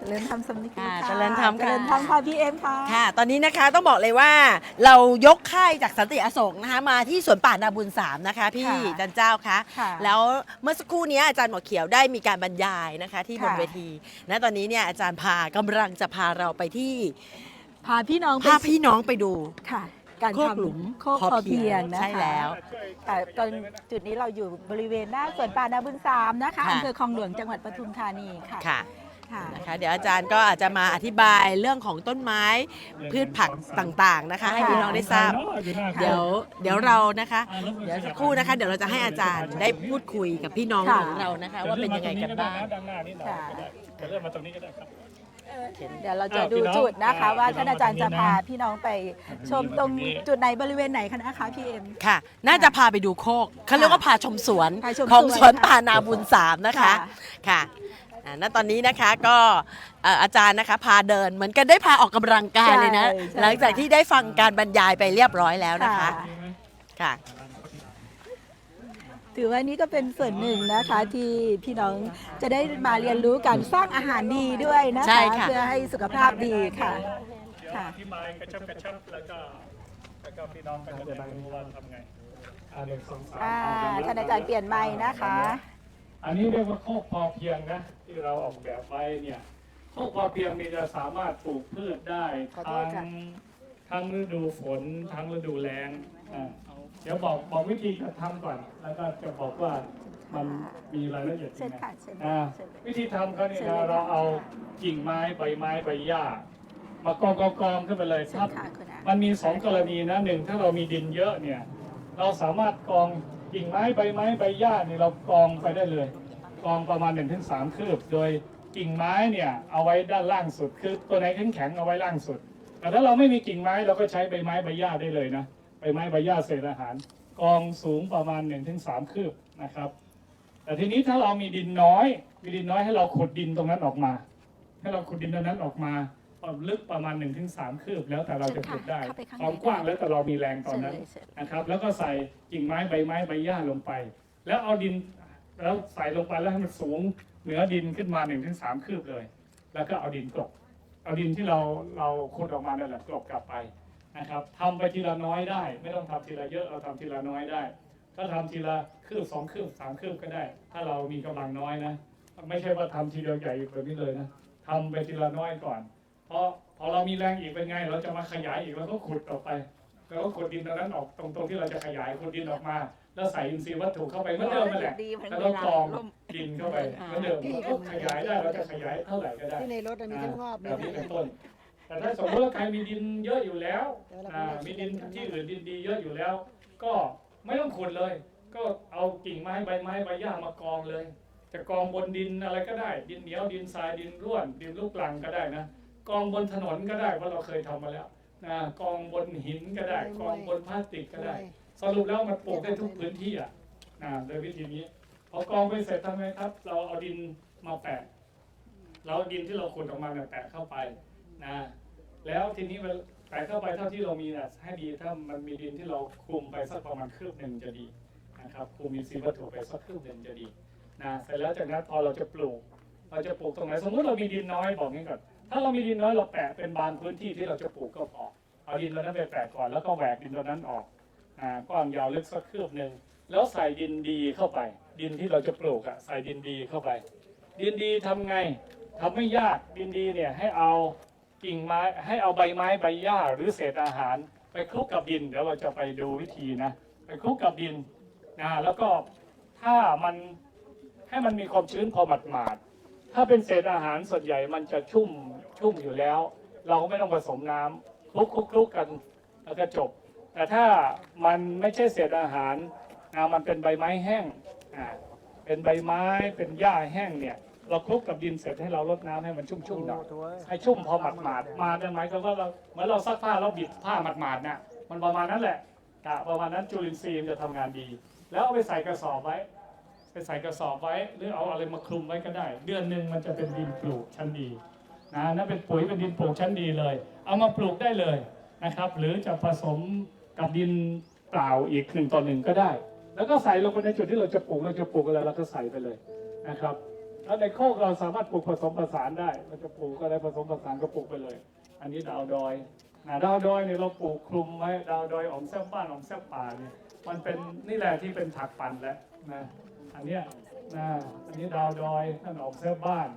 เจริญธรรมสำนึกค่ะค่ะเจริญธรรมค่ะ เจริญธรรมค่ะพี่เอ็มค่ะ ค่ะ ตอนนี้นะคะต้องบอกเลยว่าเรายกค่ายจากสันติอโศกนะคะมาที่สวนป่านาบุญสามนะคะ พี่ค่ะจันเจ้าคะค่ะแล้วเมื่อสักครู่นี้อาจารย์หมอเขียวได้มีการบรรยายนะคะ ที่บนค่ะ เวทีนะตอนนี้เนี่ยอาจารย์พากำลังจะพาเราไปที่พาพี่น้องไปพาพี่น้องไปดู ค่ะ การโคกหลุมทำโคกพอเพียงนะคะใช่แล้วค่ะตอนจุดนี้เราอยู่บริเวณหน้าสวนป่านาบุญสามนะคะค่ะ อำเภอคลองหลวงจังหวัดปทุมธานีค่ะ ค่ะ ค่ะ นะคะเดี๋ยวอาจารย์ก็อาจจะมาอธิบายเรื่องของต้นไม้พืชผักต่างๆนะคะ ให้พี่น้องได้ทราบ เดี๋ยวเดี๋ยวเรานะคะ เดี๋ยวสักครู่นะคะ เดี๋ยวเราจะให้อาจารย์ได้พูดคุยกับพี่น้องค่ะ ของเรานะคะ ว่าเป็นยังไงกันบ้าง ด้านหน้านี่หน่อยก็ได้เดี๋ยวเริ่มมาตรงนี้ก็ได้ครับ เดี๋ยวเราจะอ้าวดูพี่น้องจุดนะคะอ่าว่าพี่น้ท่าองนอาจารย์จะมาตรงนี้พานะพี่น้องไปชมตรงตรงนี้จุดไหนบริเวณไหนคะนะคะพี่เอ็ม ค่ะ น่าจะพาไปดูโคกเขาเรียกว่าพาชมสวนพาชมของสวนสวนค่ะป่านาบุญสามนะคะ ค่ะค่ะอ่า ณตอนนี้นะคะก็เอ่ออาจารย์นะคะพาเดินเหมือนกันได้พาออกกำลังกายเลยนะ ใช่ใช่ หลังจากที่ได้ฟังการบรรยายไปเรียบร้อยแล้วนะคะค่ะถือว่านี่ก็เป็นส่วนหนึ่งนะคะที่พี่น้องจะได้มาเรียนรู้การสร้างอาหารดีด้วยนะใช่คะค่ะ เพื่อให้สุขภาพดีค่ะเดี๋ยวค่ะอธิบายกระชับกระชับแล้วก็แล้วก็พี่น้องก็จะได้รู้ว่าทำไง อ่าหนึ่งสองสามอ่าอ่ท่านอาจารย์เปลี่ยนไม้นะคะ อันนี้เรียกว่าโคกพอเพียงนะที่เราออกแบบไว้เนี่ยโคกพอเพียงนี่จะสามารถปลูกพืชได้ขอโททั้ษงค่ะทั้งฤดูฝนทั้งฤดูแล้งอ่าเดี๋ยวบอกบอกวิธีการทำก่อน แล้วก็จะบอกว่ามันมีรายละเอียดเชิยัญงไงค่ะเชิญอ่าเชิญเลยวิธีทำเขาเนี่ยเชิญนะเลยค่ะเราเอากิ่งไม้ใบไม้ใบหญ้ามากองกองกองขึ้นไปเลยเชิครัญบค่ะคุณอามันมีสองกรณีนะหนึ่งถ้าเรามีดินเยอะเนี่ย เราสามารถกอง กิ่งไม้ใบไม้ใบหญ้าเนี่ยเรากองไปได้เลย กองประมาณ1นถึงสามคืบ โดยกิ่งไม้เนี่ยเอาไว้ด้านล่างสุดคือตัวไหนแข็งแข็งๆเอาไว้ล่างสุด แต่ถ้าเราไม่มีกิ่งไม้เราก็ใช้ใบไม้ใบหญ้าได้เลยนะใบไม้ใบหญ้าเศษอาหาร กองสูงประมาณ1นถึงสามคืบนะครับ แต่ทีนี้ถ้าเรามีดินน้อย มีดินน้อยให้เราขุดดินตรงนั้นออกมา ให้เราขุดดินตรงนั้นออกมา ความลึกประมาณ1นถึงสคืบแล้วแต่เราจะขุดได้เข้าไปข้างในความกว้างแล้วแต่เรามีแรงตอนเชิญนั้นเลยเชิญนะครับ แล้วก็ใส่กิ่งไม้ใบไม้ใบหญ้าลงไป แล้วเอาดินแล้วใส่ลงไปแล้วให้มันสูงเหนือดินขึ้นมา1นถึงสคืบเลย แล้วก็เอาดินกลบเอาดินที่เราเราขุดออกมานั่นแหละกลบกลับไปนะครับทำไปทีละน้อยได้ ไม่ต้องทำทีละเยอะเราทำทีละน้อยได้ถ้าทำทีละคืบสองคืบสามคืบก็ได้ ถ้าเรามีกำลังน้อยนะ ไม่ใช่ว่าทำทีเดียวใหญ่แบบนี้เลยนะทำไปทีละน้อยก่อนเพราะพอเรามีแรงอีกเป็นไง เราจะมาขยายอีกเราก็ขุดออกไปแล้วก็ขุดดินตรงนั้นออกตรงตรงที่เราจะขยายขุดดินออกมา แล้วใส่อินทรีย์วัตถุเข้าไปเหมื่อนเดิมนั่นแหละแล้วก็กรองดินเข้าไปเหมือนเดิมแล้วก็ขยายได้เราจะขยายเท่าไหร่ก็ได้ที่ในรถมีทั้งงอบแบบนี้เป็นต้นแต่ถ้าสมมติว่าใครมีดินเยอะอยู่แล้วอ่ามีดินที่อื่นดินดีเยอะอยู่แล้ว ก็ไม่ต้องขุดเลย ก็เอากิ่งไม้ใบไม้ใบหญ้ามากองเลย จะกองบนดินอะไรก็ได้ ดินเหนียวดินทรายดินร่วน ดินลูกลังก็ได้นะ กองบนถนนก็ได้เพราะเราเคยทำมาแล้วนะกองบนหินก็ได้ กองบนพลาสติกก็ได้ สรุปแล้วมันปลูกได้ทุกพื้นที่อะนะโดยวิธีนี้พอกองไปเสร็จทำไงครับ เราเอาดินมาแปะเราเอาดินที่เราขุดออกมาเนี่ยแปะเข้าไปนะแล้วทีนี้มันแปะเข้าไปเท่าที่เรามีนะให้ดีถ้ามันมีดินที่เราคลุมไปสักประมาณคืบหนึ่งจะดีนะครับคลุมมีซีวัตถุไปสักคืบหนึ่งจะดีนะเสร็จแล้วจากนั้นพอเราจะปลูก เราจะปลูกตรงไหนสมมติเรามีดินน้อยบอกงี้ก่อน ถ้าเรามีดินน้อยเราแปะเป็นบางพื้นที่ที่เราจะปลูกก็พอเอาดินเรานั้นไปแปะก่อนแล้วก็แหวกดินตัวนั้นออกอ่ากว้างยาวลึกสักคืบหนึ่งแล้วใส่ดินดีเข้าไป ดินที่เราจะปลูกอะใส่ดินดีเข้าไป ดินดีทำไงทำไม่ยากดินดีเนี่ยให้เอากิ่งไม้ให้เอาใบไม้ใบหญ้าหรือเศษอาหาร ไปคลุกกับดินเดี๋ยวเราจะไปดูวิธีนะไปคลุกกับดินนะแล้วก็ถ้ามันให้มันมีความชื้นพอหมาดๆถ้าเป็นเศษอาหารส่วนใหญ่มันจะชุ่ม ชุ่มอยู่แล้ว เราก็ไม่ต้องผสมน้ำคลุกคลุกคลุกกันแล้วก็จบ แต่ถ้ามันไม่ใช่เศษอาหารนะมันเป็นใบไม้แห้งอ่าเป็นใบไม้เป็นหญ้าแห้งเนี่ยเราคลุกกับดินเสร็จให้เราลดน้ำให้มันชุ่มๆหน่อยให้ชุ่มพอหมาดหมาดๆมาได้ไหมก็ว่าเราเหมือนเราซักผ้าเราบิดผ้าหมาดหมาดๆน่ะมันประมาณนั้นแหละกะประมาณนั้นจุลินทรีย์มันจะทำงานดี แล้วเอาไปใส่กระสอบไว้ ไปใส่กระสอบไว้ หรือเอาอะไรมาคลุมไว้ก็ได้ เดือนหนึ่งมันจะเป็นดินปลูกชั้นดี นะนั่นเป็นปุ๋ยเป็นดินปลูกชั้นดีเลย เอามาปลูกได้เลยนะครับ หรือจะผสมกับดินเปล่าอีกหนึ่งต่อหนึ่งก็ได้ แล้วก็ใส่ลงไปในจุดที่เราจะปลูกเราจะปลูกอะไรเราก็ใส่ไปเลยนะครับ แล้วในโคกเราสามารถปลูกผสมผสานได้ เราจะปลูกอะไรผสมผสานก็ปลูกไปเลย อันนี้ดาวดอยอ่าดาวดอยเนี่ยเราปลูกคลุมไว้ดาวดอยอมแซบบ้านอมแซบป่าเนี่ยมันเป็นนี่แหละที่เป็นถักปั่นแล้วนะอันเนี้ยนะอันนี้ดาวดอยนั่นออมแซบบ้าน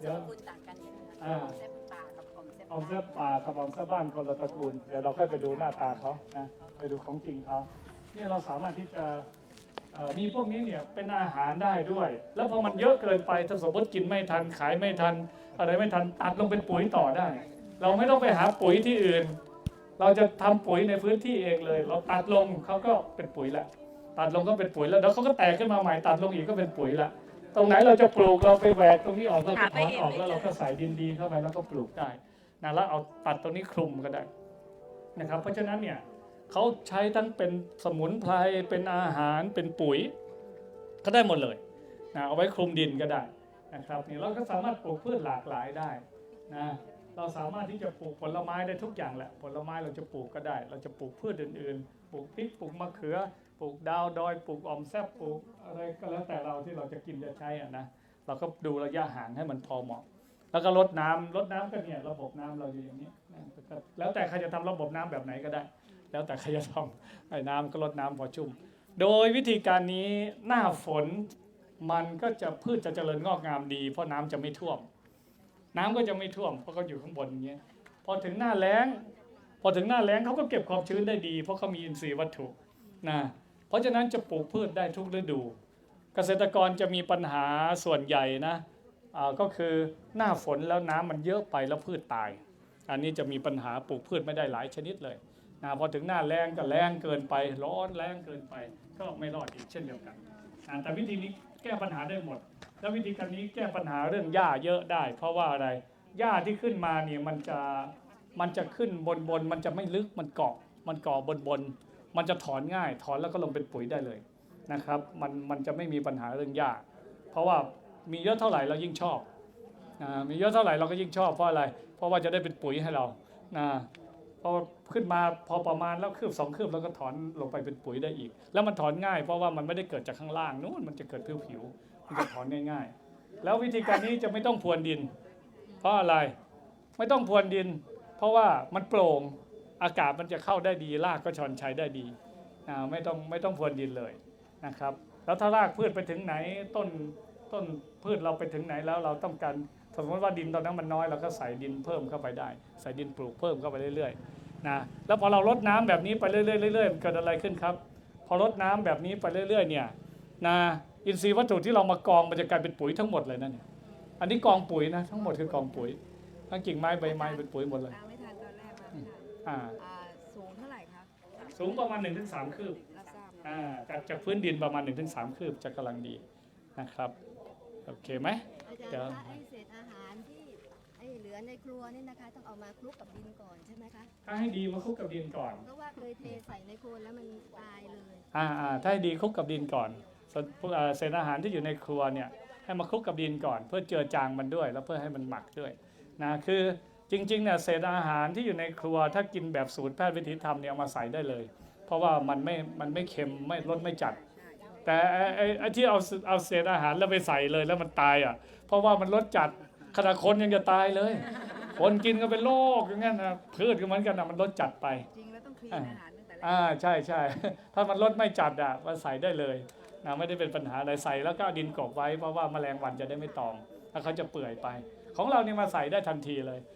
เดี๋ยว อ่าออมแซบป่ากับออมแซบบ้านคนละตระกูลเดี๋ยวเราค่อยไปดูหน้าตาเขานะไปดูของจริงเขาเนี่ยเราสามารถที่จะเอ่อมีพวกนี้เนี่ยเป็นอาหารได้ด้วย แล้วพอมันเยอะเกินไปถ้าสมมติกินไม่ทันขายไม่ทัน อะไรไม่ทันตัดลงเป็นปุ๋ยต่อได้ เราไม่ต้องไปหาปุ๋ยที่อื่น เราจะทำปุ๋ยในพื้นที่เองเลย เราตัดลงเขาก็เป็นปุ๋ยละ ตัดลงก็เป็นปุ๋ยแล้วแล้วเขาก็แตกขึ้นมาใหม่ตัดลงอีกก็เป็นปุ๋ยละ ตรงไหนเราจะปลูกเราไปแหวกตรงนี้ออกเราก็ถอนออกแล้วเราก็ใส่ดินดีเข้าไปแล้วก็ปลูกได้นะแล้วเอาตัดตรงนี้คลุมก็ได้นะครับ เพราะฉะนั้นเนี่ยเขาใช้ทั้งเป็นสมุนไพรเป็นอาหารเป็นปุ๋ยก็ได้หมดเลยนะเอาไว้คลุมดินก็ได้นะครับนี่เราก็สามารถปลูกพืชหลากหลายได้นะเราสามารถที่จะปลูกผลไม้ได้ทุกอย่างแหละผลไม้เราจะปลูกก็ได้ เราจะปลูกพืชอื่นๆ ปลูกพริกปลูกมะเขือป ลูกดาวดอยปลูกออมแซบปลูกอะไรก็แล้วแต่เราที่เราจะกินจะใช้อะนะเราก็ดูระยะห่างให้มันพอเหมาะ แล้วก็ลดน้ำลดน้ำก็เนี่ยระบบน้ำเราอยู่อย่างนี้แล้วแต่ใครจะทำระบบน้ำแบบไหนก็ได้ แล้วแต่ใครจะทำไอ้น้ำก็ลดน้ำพอชุ่ม โดยวิธีการนี้หน้าฝนมันก็จะพืชจะเจริญงอกงามดี เพราะน้ำจะไม่ท่วม น้ำก็จะไม่ท่วมเพราะเขาอยู่ข้างบนอย่างเงี้ยพอถึงหน้าแล้ง พอถึงหน้าแล้งเขาก็เก็บความชื้นได้ดี เพราะเขามีอินทรีย์วัตถุนะ เพราะฉะนั้นจะปลูกพืชได้ทุกฤดู เกษตรกรจะมีปัญหาส่วนใหญ่นะก็คือหน้าฝนแล้วน้ำมันเยอะไปแล้วพืชตาย อันนี้จะมีปัญหาปลูกพืชไม่ได้หลายชนิดเลยนะพอถึงหน้าแรงก็แรงเกินไป ร้อนแรงเกินไป ก็ไม่รอดอีกเช่นเดียวกันแต่วิธีนี้แก้ปัญหาได้หมด แล้ววิธีการนี้แก้ปัญหาเรื่องหญ้าเยอะได้ เพราะว่าอะไรหญ้าที่ขึ้นมาเนี่ยมันจะมันจะขึ้นบนบนมันจะไม่ลึกมันเกาะมันเกาะบนบน มันจะถอนง่าย ถอนแล้วก็ลงเป็นปุ๋ยได้เลยนะครับ มันมันจะไม่มีปัญหาเรื่องหญ้าเพราะว่ามีเยอะเท่าไหร่เรายิ่งชอบอ่ามีเยอะเท่าไหร่เราก็ยิ่งชอบเพราะอะไร เพราะว่าจะได้เป็นปุ๋ยให้เรานะพอขึ้นมาพอประมาณแล้วคืบสองคืบแล้วก็ถอนลงไปเป็นปุ๋ยได้อีก แล้วมันถอนง่ายเพราะว่ามันไม่ได้เกิดจากข้างล่างนู้นมันจะเกิดผิวผิวๆมันจะถอนง่าย ๆ แล้ววิธีการนี้จะไม่ต้องพรวนดิน เพราะอะไรไม่ต้องพรวนดิน เพราะว่ามันโปร่ง อากาศมันจะเข้าได้ดีรากก็ชอนชัยได้ดีไม่ต้องไม่ต้องพรวนดินเลยนะครับ แล้วถ้ารากพืชไปถึงไหนต้นต้นพืชเราไปถึงไหนแล้วเราต้องการสมมติว่าดินตอนนั้นมันน้อยเราก็ใส่ดินเพิ่มเข้าไปได้ ใส่ดินปลูกเพิ่มเข้าไปเรื่อยๆนะแล้วพอเราลดน้ำแบบนี้ไปเรื่อยๆเรื่อยๆมันเกิดอะไรขึ้นครับ พอลดน้ำแบบนี้ไปเรื่อยๆเนี่ยนะอินทรีย์วัตถุที่เรามากองมันจะกลายเป็นปุ๋ยทั้งหมดเลยนั่นเนี่ยอันนี้กองปุ๋ยนะทั้งหมดคือกองปุ๋ยทั้งกิ่งไม้ใบไม้เป็นปุ๋ยหมดเลย อ่าอ่าสูงเท่าไหร่คะสูงประมาณ 1-3 คืบรับทราบอ่าจากจากพื้นดินประมาณ 1-3 คืบจะกำลังดีนะครับ โอเคไหม อาจารเดี๋ยวย์คะไอ้เศษอาหารที่ไอ้เหลือในครัวนี่นะคะ ต้องเอามาคลุกกับดินก่อนใช่ไหมคะถ้าให้ดีมาคลุกกับดินก่อน เพราะว่าเคยเทใส่ในโคลนแล้วมันตายเลยอ่าอ่าถ้าให้ดีคลุกกับดินก่อนส่วนพวกอ่าเศษอาหารที่อยู่ในครัวเนี่ยให้มาคลุกกับดินก่อน เพื่อเจือจางมันด้วย แล้วเพื่อให้มันหมักด้วยนะคือ จริงๆเนี่ยเศษอาหารที่อยู่ในครัวถ้ากินแบบสูตรแพทย์วิถีธรรมเนี่ยเอามาใส่ได้เลย เพราะว่ามันไม่มันไม่เค็มไม่รสไม่จัด แต่ไอ้ไอ้ไอ้ที่เอาเอาเศษอาหารแล้วไปใส่เลยแล้วมันตายอะ เพราะว่ามันรสจัดขนาดคนยังจะตายเลย คนกินก็เป็นโรคอย่างนั้นนะพืชก็เหมือนกันนะมันรสจัดไปจริงแล้วต้องคลีนอ่าอาหารตั้งแต่แรกอ่าใช่ใช่ถ้ามันลดไม่จัดอะมันใส่ได้เลยนะไม่ได้เป็นปัญหาอะไรใส่แล้วก็เอาดินกลบไว้เพราะว่าแมลงวันจะได้ไม่ตอมถ้าเขาจะเปื่อยไป ของเรานี่มาใส่ได้ทันทีเลยอ่า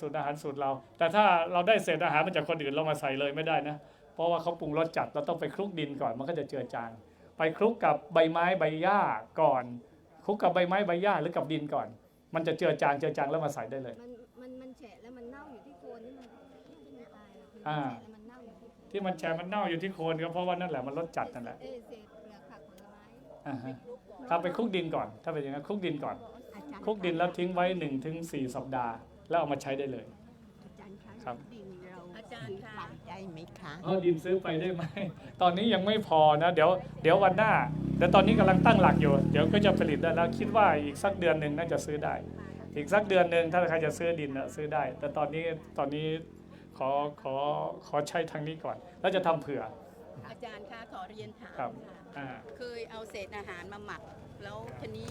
สูตรอาหารสูตรเรา แต่ถ้าเราได้เศษอาหารมาจากคนอื่นเรามาใส่เลยไม่ได้นะ เพราะว่าเขาปรุงรสจัดเราต้องไปคลุกดินก่อนมันก็จะเจือจางไปคลุกกับใบไม้ใบหญ้าก่อนคลุกกับใบไม้ใบหญ้าหรือกับดินก่อน มันจะเจือจางเจือจางแล้วมาใส่ได้เลยมันมันมันแฉะแล้วมันเน่าอยู่ที่โคนนี่มันที่มันตายอะคืออ่าแฉะแล้วมันเน่าอยู่ที่โคนที่มันแฉะมันเน่าอยู่ที่โคนก็เพราะว่านั่นแหละมันรสจัดนั่นแหละเอ้ยเศษเปลือกผักผลไม้อ่าฮะครับไปคลุกดินก่อน ถ้าเป็นอย่างนั้นคลุกดินก่อนอาจารย์คลุกดินแล้วทิ้งไว้1นถึงสสัปดาห์ แล้วเอามาใช้ได้เลย อาจารย์คะครับ ดินเราอาจารย์คะปักได้ไหมคะเอาดินซื้อไปได้ไหม ตอนนี้ยังไม่พอนะ เดี๋ยวเดี๋ยววันหน้าแต่ตอนนี้กำลังตั้งหลักอยู่ เดี๋ยวก็จะผลิตได้แล้วคิดว่าอีกสักเดือนหนึ่งน่าจะซื้อได้ อีกสักเดือนหนึ่งถ้าใครจะซื้อดินน่ะซื้อได้ แต่ตอนนี้ตอนนี้ขอขอขอใช้ทางนี้ก่อน แล้วจะทำเผื่อ อาจารย์คะขอเรียนถามครับ ค่ะอ่า เคยเอาเศษอาหารมาหมัก แล้วทีนี้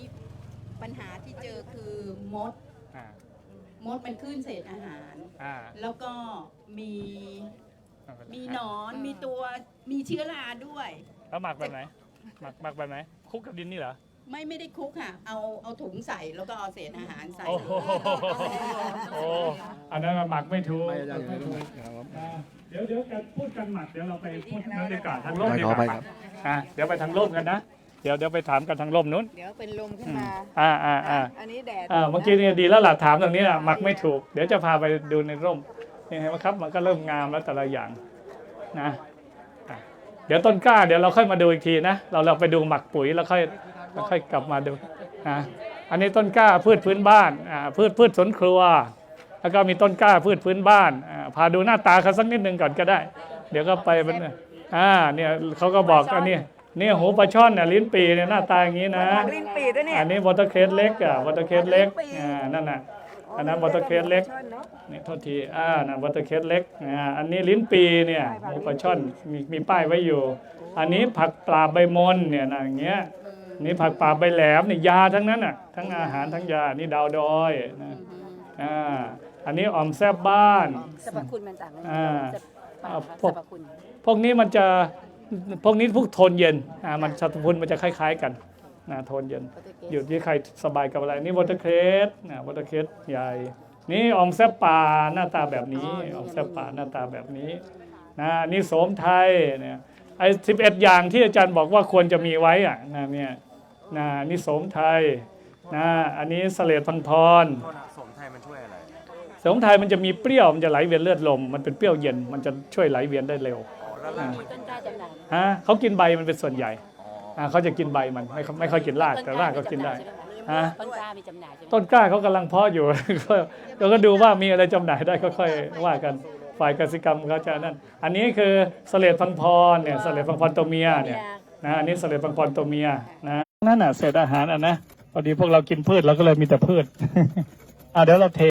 พปัญหาที่เจอคือมด อ่า มดมันขึ้นเศษอาหาร อ่าแล้วก็มีมีหนอนมีตัวมีเชื้อราด้วย แล้วหมักแบบไหนหมักหมักแบบไหนคลุกกับดินนี่เหรอ ไม่ไม่ได้คลุกค่ะ เอาเอาถุงใส่แล้วก็เอาเศษอาหารใส่โอ้โหโอ้อันนั้นหมักไม่ถูก ไม่อาจารย์อยู่ในรูปครับอ่าเดี๋ยวเดี๋ยวกันพูดกันหมักเดี๋ยวเราไปพูดบรรยากาศทางร่มไม่ดีขกอไปว่าครับอ่าเดี๋ยวไปทางร่มกันนะ เดี๋ยวเดี๋ยวไปถามกันทางร่มนู้นเดี๋ยวเป็นลมขึ้นมา อ่าอ่าอ่าอันนี้แดดอ่าเมื่อกี้เนี่ยดีแล้วล่ะถามตรงนี้อะหมักไม่ถูก เดี๋ยวจะพาไปดูในร่มนี่เห็นไหมครับ มันก็เริ่มงามแล้วแต่ละอย่างนะอะเดี๋ยวต้นกล้าเดี๋ยวเราค่อยมาดูอีกทีนะ เราเราไปดูหมักปุ๋ยแล้วค่อยแล้วค่อยกลับมาดูนะอันนี้ต้นกล้าพืชพื้นบ้านอ่าพืชพืชสวนครัว แล้วก็มีต้นกล้าพืชพื้นบ้านอ่าพาดูหน้าตาเขาสักนิดหนึ่งก่อนก็ได้ เดี๋ยวก็ไปเป็นอ่าเนี่ยเขาก็บอกอันนี้ เนี่ยหูปลาช่อนเนี่ยลิ้นปีเนี่ยหน้าตาอย่างนี้นะ ลิ้นปีด้วยเนี่ยอันนี้วอเตอร์เคสเล็กอะวอเตอร์เคสเล็กอ่านั่นน่ะอันนั้นวอเตอร์เคสเล็กนี่โทษทีอ่านั่นวอเตอร์เคสเล็กอ่าอันนี้ลิ้นปีเนี่ยหมูปลาช่อนมีมีป้ายไว้อยู่ อันนี้ผักปลาใบมนเนี่ยนะอย่างเงี้ยนี่ผักปลาใบแหลมนี่ยาทั้งนั้นอะทั้งอาหารทั้งยานี่ดาวดอยนะอ่าอันนี้อ่อมแซบบ้านสรรพคุณมันต่างกันอ่าจะอ่าพสวรกรพคุณพวกนี้มันจะ พวกนี้พวกโทนเย็นอ่ามันสรรพคุณมันจะคล้าย ๆ กันนะโทนเย็น อยู่ที่ใครสบายกับอะไร นี่วอเตอร์เคสนะวอเตอร์เคสใหญ่ นี่ออมแซบป่าหน้าตาแบบนี้ออมแซบป่าหน้าตาแบบนี้นะนี่โสมไทยเนี่ยไอ้สิบเอ็ดอย่างที่อาจารย์บอกว่าควรจะมีไว้อะนะเนี่ยนะนี่โสมไทยนะอันนี้เสลดพังพรโทษนะสมไทยมันช่วยอะไรโสมไทยมันจะมีเปรี้ยวมันจะไหลเวียนเลือดลม มันเป็นเปรี้ยวเย็นมันจะช่วยไหลเวียนได้เร็ว แล้วล่างต้นกล้าจำหน่ายฮะเขากินใบมันเป็นส่วนใหญ่อ๋ออ่าเขาจะกินใบมันไม่ไม่ค่อยกินรากแต่รากก็กินได้ ฮะ ต้นกล้ามีจำหน่ายใช่ไหมต้นกล้าเขากำลังเพาะอยู่ ก็เราก็ดูว่ามีอะไรจำหน่ายได้ก็ค่อยว่ากันฝ่ายกสิกรรมเขาจะนั่นอันนี้คือเสลดพังพรเนี่ยเสลดพังพรตัวเมียเนี่ยนะอันนี้เสลดพังพรตัวเมียนะนั่นน่ะเศษอาหารอะนะพอดีพวกเรากินพืชเราก็เลยมีแต่พืช อะเดี๋ยวเราเท